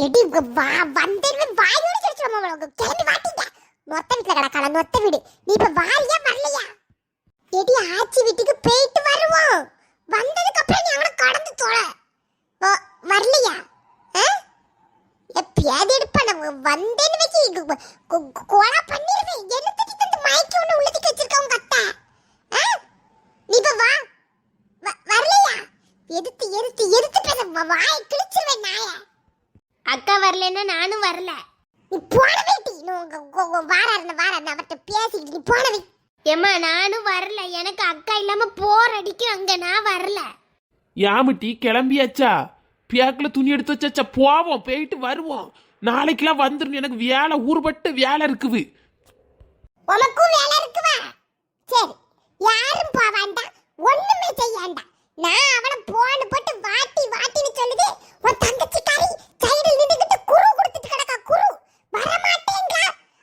Eddy வா வந்தேன்னு வாயோட சிரிச்சிரும் உங்க கிளம்பி வாட்டிங்க மொத்த வீட்டில் கிடக்கால மொத்த வீடு நீ இப்போ வாரியா வரலையா எடி ஆச்சி வீட்டுக்கு போயிட்டு வருவோம் வந்ததுக்கு அப்புறம் நீ அவனை கடந்து தோல ஓ, வரலையா எப்பயாவது எடுப்பா வந்தேன்னு வச்சு இங்க கொலை பண்ணிருவேன் எழுத்துட்டு தந்து மயக்க ஒன்று உள்ளதுக்கு வச்சிருக்க உங்க அத்தை ஆ? நீ இப்போ வா வ- வரலையா எதுத்து எதுத்து எதுத்து பேச வ- வாயை கிழிச்சிருவேன் நாய அக்கா வரலன்னா நானும் வரல. நீ போன வேட்டி உங்க- உங்க வாராருன்னு வாராருன்னு அவர்கிட்ட பேசிக்கிட்டு நீ போன வை ஏம்மா நானும் வரல. எனக்கு அக்கா இல்லாம போர் அடிக்கும் அங்க நான் வரல. யாமிட்டி கிளம்பியாச்சா? பியாக்கில் துணி எடுத்து வச்சாச்சா? போவோம் போயிட்டு வருவோம். நாளைக்கெல்லாம் வந்துடும் எனக்கு வேலை ஊறுபட்ட வேலை இருக்குது. உனக்கும் வேலை இருக்குவா சரி யாரும் போக வேண்டாம். ஒண்ணுமே செய்ய வேண்டாம். நான் அவனை போன போட்டு வாட்டி வாட்டின்னு சொல்லுது. உன் தங்கச்சிக்காரி சைடில் நின்றுகிட்டு குரு கொடுத்துட்டு கிடக்கா குரு. வரமாட்டேங்க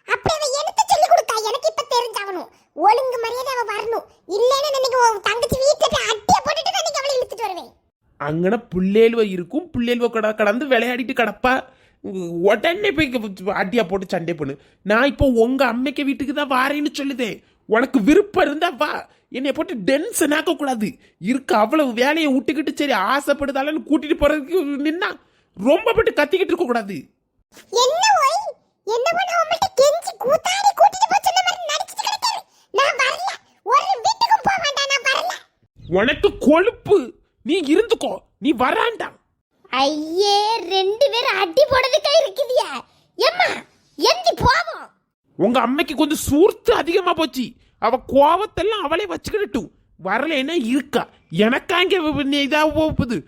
அப்படி அவ எடுத்து சொல்லி கொடுக்கா எனக்கு இப்ப தெரிஞ்சாகணும். ஒழுங்கு மரியாதை அவ வரணும். இல்லைன்னு நினைக்க உன் தங்கச்சி வீட்டுல போய் அட்டிய போட்டுட்டு நான் அவளை இழுத்துட்டு வருவேன். அங்கன புள்ளேல்வ இருக்கும் புள்ளேல்வ கட கடந்து விளையாடிட்டு கிடப்பா. உடனே போய் அட்டியா போட்டு சண்டை பண்ணு நான் இப்போ உங்க அம்மைக்கு வீட்டுக்கு தான் வாரேன்னு சொல்லுதே. உனக்கு விருப்பம் இருந்தா வா. என்னை போட்டு டென்ஷன் ஆக்க கூடாது. இருக்க அவ்வளவு வேலையை விட்டுக்கிட்டு சரி ஆசைப்படுதாலன்னு கூட்டிட்டு போறதுக்கு நின்னா. ரொம்ப போட்டு கத்திக்கிட்டு இருக்க கூடாது. என்ன ஒய் என்ன பண்ண உங்கள்ட்ட கெஞ்சி கூத்தாடி கூட்டிட்டு போய் சொன்ன மாதிரி நடிச்சிட்டு கிடக்காரு நான் வரல. ஒரு வீட்டுக்கும் போக வேண்டாம் நான் வரல. உனக்கு கொழுப்பு. நீ இருந்துக்கோ. நீ வராண்டாம் ஐயே ரெண்டு பேரும் அடி போடுறதுக்கா இருக்குதியா? ஏம்மா எந்தி போவோம். உங்க அம்மைக்கு கொஞ்சம் சூர்த்து அதிகமா போச்சு. அவ கோவத்தெல்லாம் அவளே வச்சுக்கிடட்டும். வரலைன்னா இருக்கா? எனக்காங்க இதா போகுது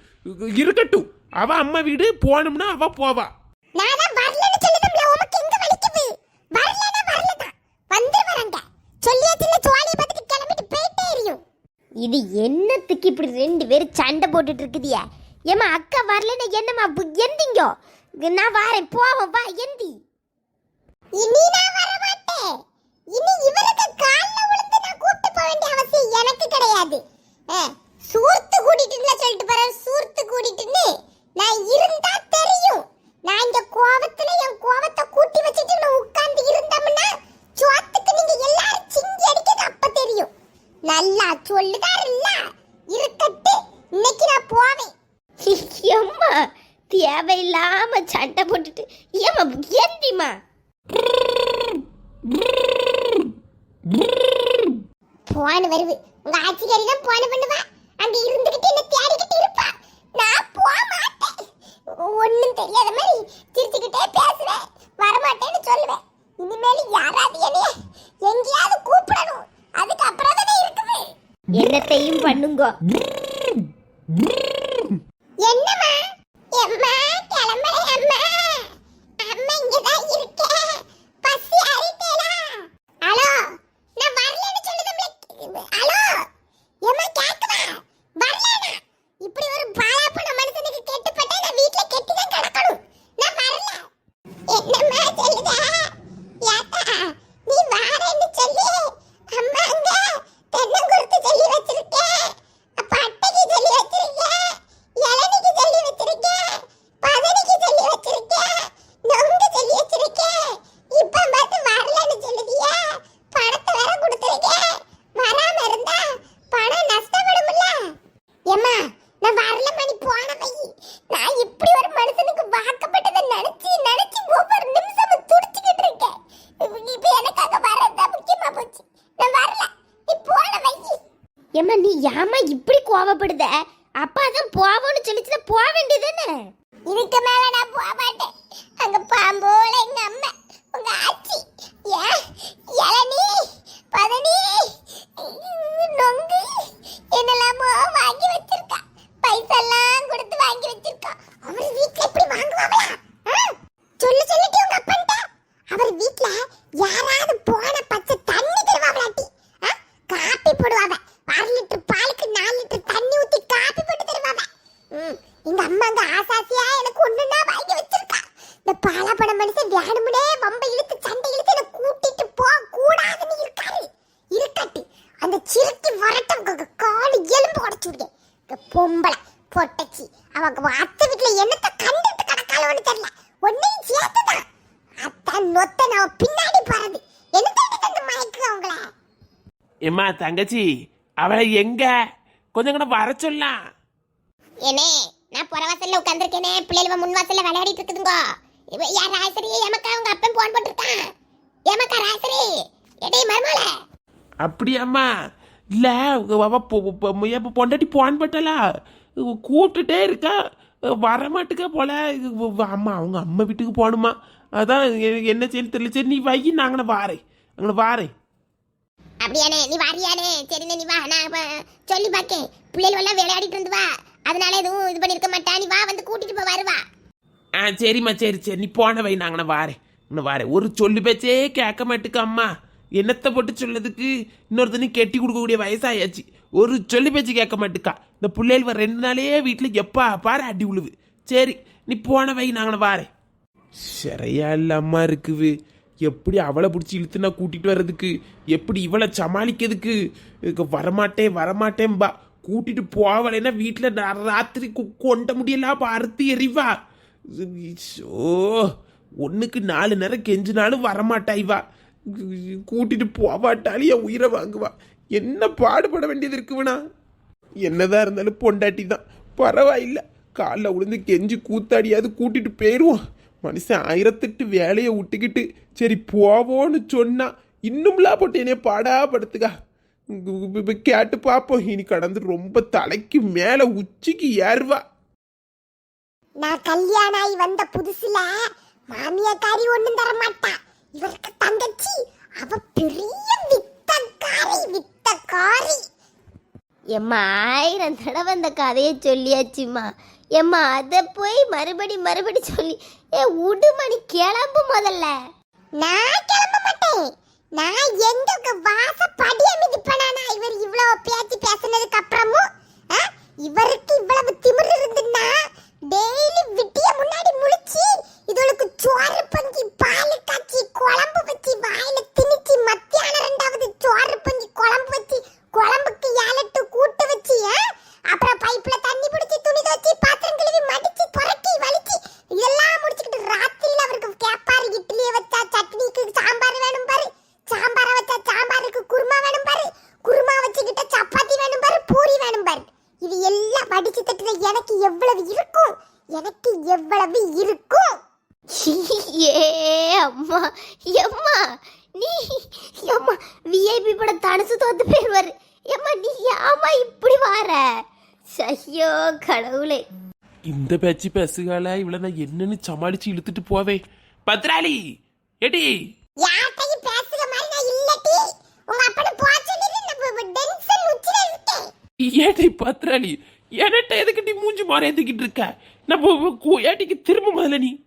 இருக்கட்டும். அவ அம்மா வீடு போகணும்னா அவ போவா. வலிக்குது வந்து கிளம்பிட்டு போயிட்டே இது என்னத்துக்கு இப்படி ரெண்டு பேரும் சண்டை போட்டுட்டு இருக்குதியா? ஏம்மா அக்கா வரலன்னு என்னம்மா எந்திங்கோ? நான் வாரேன் போவோம் வா எந்தி. இனி நான் வர மாட்டேன் இனி இவருக்கு கால்ல விழுந்து நான் கூப்பிட்டு போக வேண்டிய அவசியம் எனக்கு கிடையாது. சூர்த்து கூட்டிட்டுல சொல்லிட்டு போறேன் சூர்த்து கூட்டிட்டுன்னு. நான் இருந்தா தெரியும். நான் இந்த கோவத்துல என் கோவத்தை கூட்டி வச்சுட்டு நான் உட்கார்ந்து இருந்தோம்னா சோத்துக்கு நீங்க எல்லாரும் சிங்கி அடிக்கிறது அப்ப தெரியும். நல்லா சொல்லுதாருல்ல. இருக்கட்டு இன்னைக்கு நான் போவேன். ஏம்மா தேவையில்லாம சண்டை போட்டுட்டு ஏம்மா எந்திமா போன வருது. உங்க ஆட்சிக்காரி தான் போன பண்ணுவா? அங்க இருந்துகிட்டு என்ன தேடிக்கிட்டு இருப்பா நான் போக மாட்டேன் ஒண்ணும் தெரியாத மாதிரி சிரிச்சுக்கிட்டே பேசுவேன் வரமாட்டேன்னு சொல்லுவேன் இனிமேல் யாராவது என்னைய எங்கேயாவது கூப்பிடணும் அதுக்கு அப்புறம் தானே இருக்குது எல்லாத்தையும் பண்ணுங்க என்னம்மா எம்மா கிளம்புறேன் அம்மா அம்மா இங்கதான் இருக்கேன் பசி அரிட்டேலா ஹலோ நான் வரலன்னு சொல்லுதம்ல ஹலோ எம்மா கேக்குதா வரலனா இப்படி ஒரு பாலாப்பன மனுஷனுக்கு கெட்டுப்பட்டா நான் வீட்ல கெட்டி தான் கிடக்கணும் நான் வரல என்னம்மா சொல்லுதா யாத்தா நீ வாரேன்னு சொல்லி அம்மா அங்க தென்னங்குருத்து சொல்லி வச்சிருக்கேன் அப்ப அட்டைக்கு சொல்லி வச்சிருக்கேன் இளநிக்கு சொல்லி வச்சிருக்கேன் பதனிக்கு சொல்லி வச்சிருக்கேன் நொங்கு சொல்லி வச்சிருக்கேன் இப்ப பார்த்து வரலன்னு சொல்லுதியா பணத்தை வேற கொடுத்துருக்கேன் வராம இருந்தா பணம் நஷ்டப்படும்ல ஏம்மா நான் வரல மணி போன வை நான் இப்படி ஒரு மனுஷனுக்கு வாக்கப்பட்டதை நினைச்சு நினைச்சு ஒவ்வொரு நிமிஷமும் துடிச்சுக்கிட்டு இருக்கேன் இப்ப எனக்காக வரதா முக்கியமா போச்சு நான் வரல நீ போன வை ஏம்மா நீ ஏம்மா இப்படி கோவப்படுத? அப்பா தான் போவோம்னு சொல்லிச்சுன்னா போக வேண்டியதுதானே இதுக்கு மேல நான் போக மாட்டேன் அங்க பாம்போல எங்க அம்மா உங்க ஆச்சி ஏன் இளநீ பதனி நொங்கு என்னெல்லாமோ வாங்கி வச்சிருக்கா பைசெல்லாம் கொடுத்து வாங்கி வச்சிருக்கா அவர் வீட்ல இப்படி வாங்குவாங்களா ஆ? சொல்லு சொல்லிட்டு உங்க அப்பன்ட்ட அவர் வீட்ல யாராவது போன பச்சை தண்ணி தருவாங்களாட்டி ஆ? காப்பி போடுவாங்க அரை லிட்டர் பாலுக்கு நாலு லிட்டர் தண்ணி ஊத்தி காப்பி போட்டு தருவாங்க ம், எங்க அம்மா அங்க ஆசாசியா எனக்கு ஒண்ணுன்னா வாங்கி வச்சிருக்கா பாலாப்பட மனுஷன் வேணுமுனே வம்ப இழுத்து சண்டை இழுத்து என்ன கூட்டிட்டு போக கூடாதுன்னு இருக்காரு. இருக்கட்டு அந்த சிறுக்கி வரட்டும். காலு எலும்பு உடச்சு விடுங்க பொம்பளை பொட்டச்சி. அவங்க அத்தை வீட்டுல என்னத்தை கண்டுட்டு கிடக்காளோன்னு தெரியல. ஒன்னையும் சேர்த்துதான் அத்தான் நொத்த நான் பின்னாடி போறது என்ன அந்த மயக்கு அவங்கள? ஏம்மா தங்கச்சி அவளை எங்க? கொஞ்சம் கூட வர சொல்லலாம். ஏனே நான் புறவாசல்ல உட்காந்துருக்கேனே பிள்ளைகள் முன்வாசல்ல விளையாடிட்டு இருக்குதுங்க. இவ யார் ராசரி எமக்கா அவங்க அப்பன் போன் போட்டிருக்கான் எமக்கா ராசரி? எடே மருமல அப்படியாம்மா? இல்லை எப்ப பொண்டாட்டி போன் பட்டலா கூப்பிட்டுட்டே இருக்கா. வரமாட்டுக்க போல. அம்மா அவங்க அம்மா வீட்டுக்கு போகணுமா? அதான் என்ன செய்யணும் தெரியல. சரி நீ வை அங்கே வாரேன் அங்கே வாரேன் அப்படியானே நீ வாரியானே சரிண்ணே நீ வா நான் சொல்லி பார்க்கேன். பிள்ளைகள் எல்லாம் விளையாடிட்டு இருந்து வா. அதனால எதுவும் இது பண்ணிருக்க மாட்டா. நீ வா வந்து கூட்டிட்டு போ வருவா. ஆ சரிம்மா சரி சரி. நீ போன வை நான் வாரேன். இன்னும் வாரேன். ஒரு சொல்லு பேச்சே கேட்க மாட்டுக்கு அம்மா. என்னத்தை போட்டு சொல்லதுக்கு இன்னொருத்தனையும் கெட்டி கொடுக்கக்கூடிய வயசாயாச்சு. ஒரு சொல்லி பேச்சு கேட்க மாட்டுக்கா. இந்த பிள்ளைகள் ரெண்டு நாளே வீட்டில் எப்பா பாரு அடி உழுவு. சரி நீ போன வை நாங்கள வாரேன். சரியா இல்லாமா இருக்குது. எப்படி அவளை பிடிச்சி இழுத்து நான் வர்றதுக்கு? எப்படி இவளை சமாளிக்கிறதுக்கு? இதுக்கு வரமாட்டேன் வரமாட்டேன்பா. கூட்டிகிட்டு போவலைன்னா வீட்டில் ராத்திரி கு- கொண்ட முடியலாம் அறுத்து எறிவா. ஓ ஒன்றுக்கு நாலு நேரம் கெஞ்சினாலும் வரமாட்டா இவா. கூட்டிட்டு போவாட்டாலும் என் உயிரை வாங்குவா. என்ன பாடுபட வேண்டியது இருக்குவனா என்னதான் இருந்தாலும் பொண்டாட்டி தான். பரவாயில்ல. காலில் விழுந்து கெஞ்சி கூத்தாடியாவது கூட்டிட்டு போயிடுவோம் மனுஷன் ஆயிரத்தெட்டு வேலையை விட்டுக்கிட்டு சரி போவோன்னு சொன்னா இன்னும்லாம் போட்டு என்னைய பாடா படுத்துக்கா. கேட்டு பார்ப்போம் இனி கடந்து ரொம்ப தலைக்கு மேலே உச்சிக்கு ஏறுவா. நான் கல்யாணம் ஆகி வந்த புதுசுல மாமியாக்காரி ஒண்ணும் தர மாட்டா இவருக்கு தங்கச்சி அவ பெரிய வித்தக்காரி வித்தக்காரி. எம்மா ஆயிரம் தடவை அந்த கதையை சொல்லியாச்சும்மா. எம்மா அதை போய் மறுபடி மறுபடி சொல்லி ஏ உடுமணி கிளம்பு முதல்ல. நான் கிளம்ப மாட்டேன். நான் எங்க வாச படிய மிதிப்பனா இவர் இவ்வளவு பேச்சு பேசுனதுக்கு அப்புறமும் ஆ, இவருக்கு இவ்வளவு திமிரு இருந்துன்னா டெய்லி விட்டிய முன்னாடி முழிச்சு இதுகளுக்கு சோறு பங்கி பால் காய்ச்சி குழம்பு வச்சு வாயில திணிச்சு மத்த ரெண்டாவது சோறு பங்கி குழம்பு வச்சு குழம்புக்கு ஏலட்டு கூட்டு வச்சு ஆ, அப்புறம் பைப்ல தண்ணி பிடிச்சி துணி துவச்சி பாத்திரம் கழுவி மடிச்சு புரட்டி வலிச்சு இதெல்லாம் முடிச்சுக்கிட்டு ராத்திரியில அவருக்கு கேப்பாரு இட்லியை வச்சா சட்னிக்கு சாம்பார் வேணும் பாரு சாம்பாரை வச்சா சாம்பாருக்கு குருமா வேணும் பாரு குருமா வச்சுக்கிட்ட சப்பாத்தி வேணும் பாரு பூரி வேணும் பாரு இது எல்லாம் வடிச்சு தட்டுற எனக்கு எவ்வளவு இருக்கும்? எனக்கு எவ்வளவு இருக்கும்? ஏ அம்மா எம்மா நீ எம்மா விஐபி பட தனுசு தோத்து போயிடுவாரு எம்மா நீ ஏம்மா இப்படி வார? ஐயோ கடவுளே. இந்த பேச்சு பேசுகால இவளை நான் என்னன்னு சமாளிச்சு இழுத்துட்டு போவேன் பத்ராளி ஏடி யார்கிட்டயும் பேசுற மாதிரி நான் இல்லட்டி. உங்க சொல்லிட்டு நான் டென்ஷன் உச்சில இருக்கேன். ஏடி பத்ராளி என்கிட்ட எதுக்கு நீ மூஞ்சி மறையத்துக்கிட்டு இருக்க? நான் போ- போ- கு- ஏடிக்கு திரும்ப முதல்ல நீ?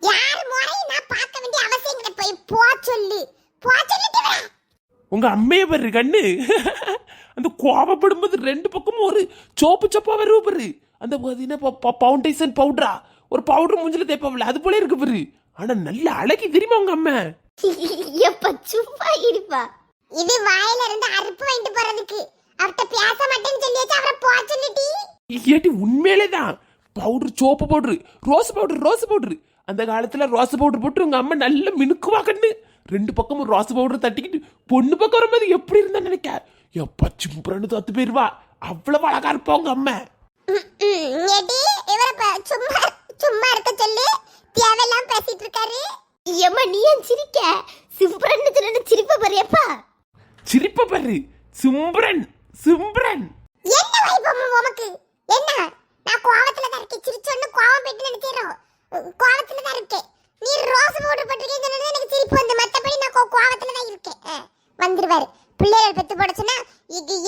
யார் முறையும் நான் பார்க்க வேண்டிய அவசியம் கிடையாது போய் போ சொல்லு. போ சொல்லிட்டு வா. உங்க அம்மைய பாரு கண்ணு. அந்த கோபப்படும்போது ரெண்டு பக்கமும் ஒரு சோப்பு சோப்பா வருவ பாரு. அந்த பவுண்டேஷன் பவுடரா ஒரு பவுடர் மூஞ்சில தேய்ப்பாவில்ல அது போல இருக்கு பாரு. ஆனா நல்ல அழகி தெரியுமா உங்க அம்மா? எப்ப சும்மா இருப்பா. இது வாயில இருந்து அறுப்பு வாங்கிட்டு போறதுக்கு. அவர்கிட்ட பேச மாட்டேன்னு சொல்லியாச்சு அவரை போ சொல்லிட்டி. ஏட்டி உண்மையிலே தான். Powder soap powder rose powder rose powder. அந்த காலத்துல ரோஸ் பவுடர் போட்டு உங்க அம்மா நல்ல மினுக்குவா கண்ணு. ரெண்டு பக்கமும் ரோஸ் பவுடர் தட்டிக்கிட்டு பொண்ணு பக்கம் வரும்போது எப்படி இருந்தா நினைக்க? எப்பா சிம்புரன்னு தத்து போயிருவா. அவ்வளவு அழகா இருப்பா உங்க அம்மா. சும்மா சும்மா இருக்க சொல்லு. தேவையில்லாம பேசிட்டு இருக்காரு. ஏம்மா நீ ஏன் சிரிக்க? சிம்பரன்னு சொன்ன சிரிப்ப பாரியப்பா சிரிப்ப பாரு. சிம்ரன் சிம்ரன் என்ன வைபம் உமக்கு என்ன நான் கோவத்துல தான் இருக்கேன் சிரிச்சோன்னு கோவம் போயிட்டு நினைக்கிறோம் கோவத்துல தான் இருக்கேன். நீ ரோஸ் பவுடர் போட்டிருக்கேன்னு எனக்கு சிரிப்பு வந்து. மற்றபடி நான் கோவத்துல தான் இருக்கேன். ஆ, வந்துருவாரு. பிள்ளைகள் பெத்து போட சொன்னா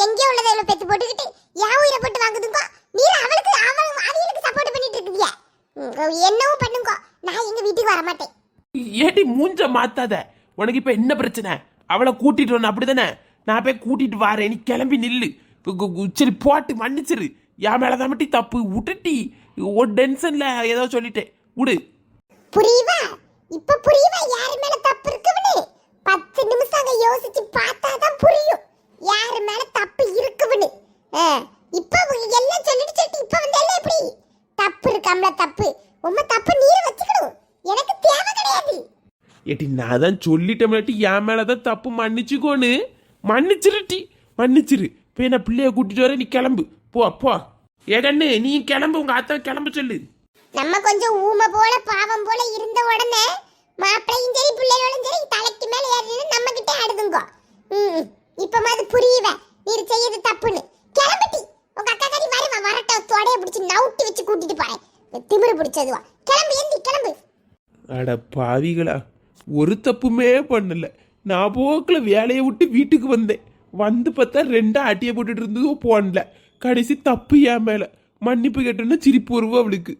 எங்கே உள்ளதை இவ்வளோ பெத்து போட்டுக்கிட்டு என் உயிரை போட்டு வாங்குதுங்க. நீ அவளுக்கு அவன் அவங்களுக்கு சப்போர்ட் பண்ணிட்டு இருக்குதிய என்னவும் பண்ணுங்கோ. நான் எங்க வீட்டுக்கு வர மாட்டேன் ஏடி மூஞ்ச மாத்தாத. உனக்கு இப்ப என்ன பிரச்சனை? அவளை கூட்டிட்டு வரணும் அப்படிதானே? நான் போய் கூட்டிட்டு வரேன். நீ கிளம்பி நில்லு. கு- சரி போட்டு மன்னிச்சிரு. என் மேலதான் மட்டும் தப்பு விட்டுட்டி ஒரு டென்ஷன்ல ஏதோ சொல்லிட்டேன். விடு. புரியுவா இப்ப புரியுவா யாரு மேல தப்பு இருக்குன்னு பத்து நிமிஷம் அங்க யோசிச்சு பார்த்தாதான் புரியும். யாரு மேல தப்பு இருக்குன்னு இப்ப உங்க எல்லாம் சொல்லிட்டு சொல்லிட்டு இப்ப வந்து எல்லாம் எப்படி? தப்பு இருக்காம்ல தப்பு. உம்ம தப்பு நீர் வச்சுக்கணும். எனக்கு ஏட்டி நான் தான் சொல்லிட்டேன் என் மேலதான் தப்பு. மன்னிச்சுக்கோன்னு. மன்னிச்சிருட்டி. மன்னிச்சிரு. இப்போ என்ன பிள்ளைய கூட்டிட்டு வர நீ கிளம்பு. போ போ. ஏ கண்ணு நீ கிளம்பு. உங்க அத்தை கிளம்ப சொல்லு. நம்ம கொஞ்சம் ஊமை போல பாவம் போல இருந்த உடனே மாப்பிள்ளையும் சரி பிள்ளைகளும் சரி தலைக்கு மேல ஏறினு நம்ம கிட்ட ஆடுதுங்க ம். இப்ப மாதிரி புரியுவ. நீர் செய்யறது தப்புன்னு. கிளம்பிட்டி. உங்க அக்கா கறி வருவா? வரட்ட தொடைய பிடிச்சி நவுட்டி வச்சு கூட்டிட்டு போறேன். திமிரு பிடிச்சதுவா. கிளம்பு எந்தி கிளம்பு. அட பாவிகளா ஒரு தப்புமே பண்ணல. நான் போக்கில் வேலையை விட்டு வீட்டுக்கு வந்தேன். வந்து பார்த்தா ரெண்டா அட்டியை போட்டுட்டு இருந்ததோ போனல கடைசி தப்பு ஏன் மேலே. மன்னிப்பு கேட்டோன்னா சிரிப்பு வருவோம் அவளுக்கு.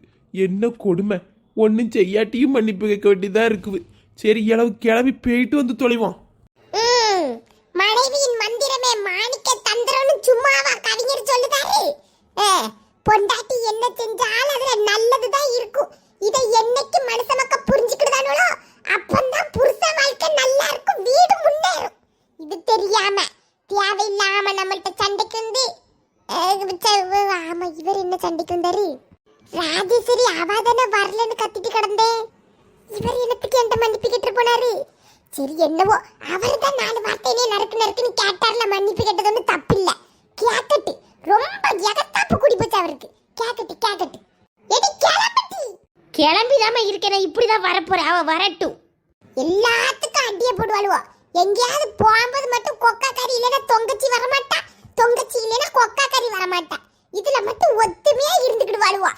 என்ன கொடுமை? ஒன்றும் செய்யாட்டியும் மன்னிப்பு கேட்க வேண்டியதாக இருக்குது. சரி இளவு கிளம்பி போயிட்டு வந்து தொலைவான் மனைவியின் மந்திரமே மாணிக்க தந்திரம்னு சும்மாவா கவிஞர் சொல்லுதாரு? பொண்டாட்டி என்ன செஞ்சாலும் அதுல நல்லதுதான் இருக்கும். இதை என்னைக்கு ராஜேஸ்வரி அவாதானே வரலன்னு கத்திட்டு கிடந்தேன். இவர் என்னத்துக்கு என்கிட்ட மன்னிப்பு கேட்டு போனாரு? சரி என்னவோ அவர் தான் நாலு வார்த்தையிலே நறுக்கு நறுக்குன்னு கேட்டார்ல மன்னிப்பு கேட்டது ஒன்றும் தப்பில்ல. கேக்கட்டு ரொம்ப எகத்தாப்பு குடி போச்சு அவருக்கு. கேக்கட்டு கேக்கட்டு எடி கிளம்பட்டி கிளம்பிதாம இருக்கேன் இப்படிதான் வரப்போறேன். அவ வரட்டும். எல்லாத்துக்கும் அடிய போடுவாளுவோ. எங்கேயாவது போகும்போது மட்டும் கொக்கா கறி இல்லைன்னா தொங்கச்சி வரமாட்டா. தொங்கச்சி இல்லைன்னா கொக்கா கறி வரமாட்டா. இதுல மட்டும் ஒத்துமையா இருந்துக்கிடுவாளுவோ.